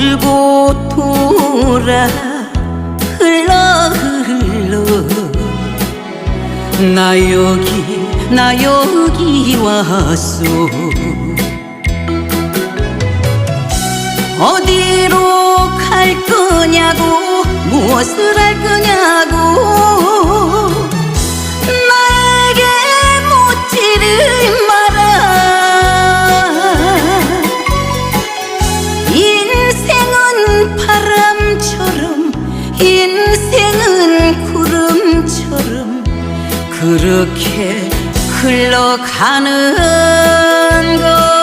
돌고 돌아 흘러 흘러. 나 여기 나 여기 왔소. 어디로 갈 거냐고 무엇을 할 거냐고. 나에게 묻지를 그렇게 흘러가는 걸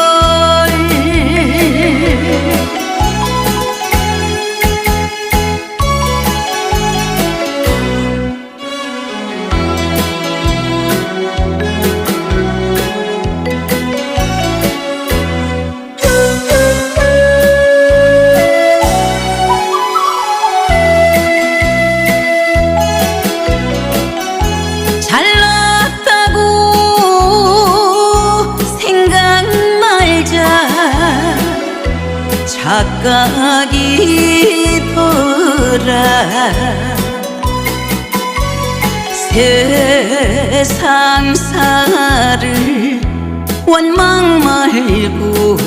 착각이더라 세상사를 원망 말고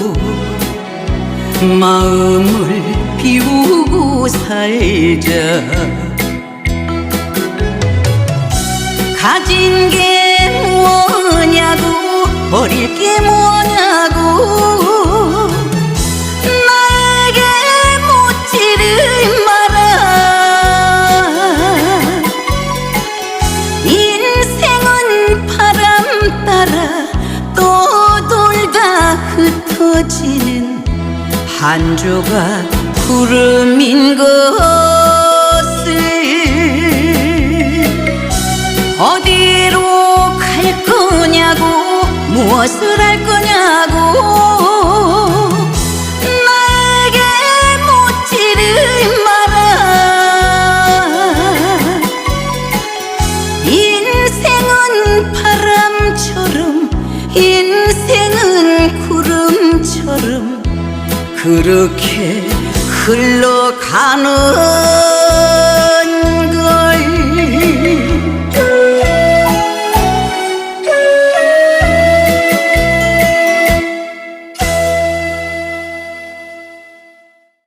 마음을 비우고 살자. 가진 게 뭐냐고 버릴 게 뭐냐고 또 돌다 흩어지는 한 조각 구름인 것을 어디로 갈 거냐고 무엇을 할 거냐고 그렇게 흘러가는